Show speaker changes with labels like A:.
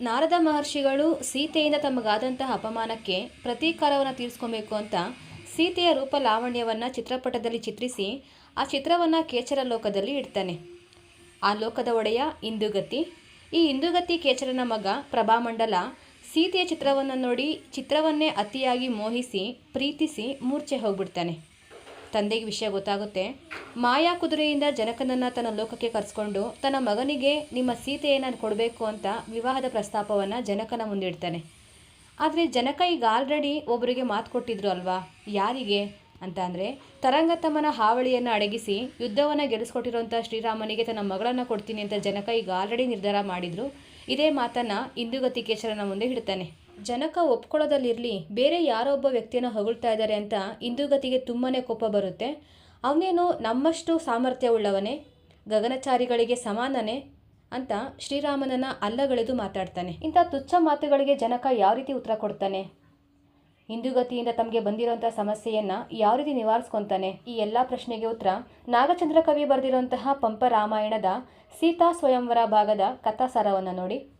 A: ನಾರದ ಮಹರ್ಷಿಗಳು ಸೀತೆಯಿಂದ ತಮಗಾದಂತಹ ಅಪಮಾನಕ್ಕೆ ಪ್ರತೀಕಾರವನ್ನು ತೀರಿಸ್ಕೊಬೇಕು ಅಂತ ಸೀತೆಯ ರೂಪ ಲಾವಣ್ಯವನ್ನು ಚಿತ್ರಪಟದಲ್ಲಿ ಚಿತ್ರಿಸಿ ಆ ಚಿತ್ರವನ್ನು ಕೇಚರ ಲೋಕದಲ್ಲಿ ಇಡ್ತಾನೆ. ಆ ಲೋಕದ ಒಡೆಯ ಇಂದುಗತಿ. ಈ ಇಂದುಗತಿ ಕೇಚರನ ಮಗ ಪ್ರಭಾಮಂಡಲ ಸೀತೆಯ ಚಿತ್ರವನ್ನು ನೋಡಿ ಚಿತ್ರವನ್ನೇ ಅತಿಯಾಗಿ ಮೋಹಿಸಿ, ಪ್ರೀತಿಸಿ ಮೂರ್ಛೆ ಹೋಗ್ಬಿಡ್ತಾನೆ. ತಂದೆಗೆ ವಿಷಯ ಗೊತ್ತಾಗುತ್ತೆ. ಮಾಯಾ ಕುದುರೆಯಿಂದ ಜನಕನನ್ನು ತನ್ನ ಲೋಕಕ್ಕೆ ಕರೆಸ್ಕೊಂಡು ತನ್ನ ಮಗನಿಗೆ ನಿಮ್ಮ ಸೀತೆಯನ್ನು ಕೊಡಬೇಕು ಅಂತ ವಿವಾಹದ ಪ್ರಸ್ತಾಪವನ್ನು ಜನಕನ ಮುಂದಿಡ್ತಾನೆ. ಆದರೆ ಜನಕ ಈಗ ಆಲ್ರೆಡಿ ಒಬ್ಬರಿಗೆ ಮಾತು ಕೊಟ್ಟಿದ್ರು ಅಲ್ವಾ? ಯಾರಿಗೆ? ಅಂತ ಅಂದರೆ ತರಂಗತಮ್ಮನ ಹಾವಳಿಯನ್ನು ಅಡಗಿಸಿ ಯುದ್ಧವನ್ನು ಗೆಲ್ಲಿಸ್ಕೊಟ್ಟಿರುವಂಥ ಶ್ರೀರಾಮನಿಗೆ ತನ್ನ ಮಗಳನ್ನು ಕೊಡ್ತೀನಿ ಅಂತ ಜನಕ ಈಗ ಆಲ್ರೆಡಿ ನಿರ್ಧಾರ ಮಾಡಿದ್ರು. ಇದೇ ಮಾತನ್ನು ಇಂದುಗತಿ ಕೇಶರನ ಮುಂದೆ ಇಡ್ತಾನೆ. ಜನಕ ಒಪ್ಕೊಳ್ಳೋದಲ್ಲಿರಲಿ, ಬೇರೆ ಯಾರೋ ಒಬ್ಬ ವ್ಯಕ್ತಿಯನ್ನು ಹೊಗಳ್ತಾ ಇದ್ದಾರೆ ಅಂತ ಇಂದುಗತಿಗೆ ತುಂಬಾ ಕೋಪ ಬರುತ್ತೆ. ಅವನೇನು ನಮ್ಮಷ್ಟು ಸಾಮರ್ಥ್ಯ ಉಳ್ಳವನೇ ಗಗನಚಾರಿಗಳಿಗೆ ಸಮಾನನೇ ಅಂತ ಶ್ರೀರಾಮನನ್ನ ಅಲ್ಲಗಳೆದು ಮಾತಾಡ್ತಾನೆ. ಇಂಥ ತುಚ್ಛ ಮಾತುಗಳಿಗೆ ಜನಕ ಯಾವ ರೀತಿ ಉತ್ತರ ಕೊಡ್ತಾನೆ? ಹಿಂದುಗತಿಯಿಂದ ತಮಗೆ ಬಂದಿರುವಂತಹ ಸಮಸ್ಯೆಯನ್ನ ಯಾವ ರೀತಿ ನಿವಾರಿಸ್ಕೊಂತಾನೆ? ಈ ಎಲ್ಲ ಪ್ರಶ್ನೆಗೆ ಉತ್ತರ, ನಾಗಚಂದ್ರ ಕವಿ ಬರೆದಿರುವಂತಹ ಪಂಪ ರಾಮಾಯಣದ ಸೀತಾ ಸ್ವಯಂವರ ಭಾಗದ ಕಥಾಸಾರವನ್ನು ನೋಡಿ.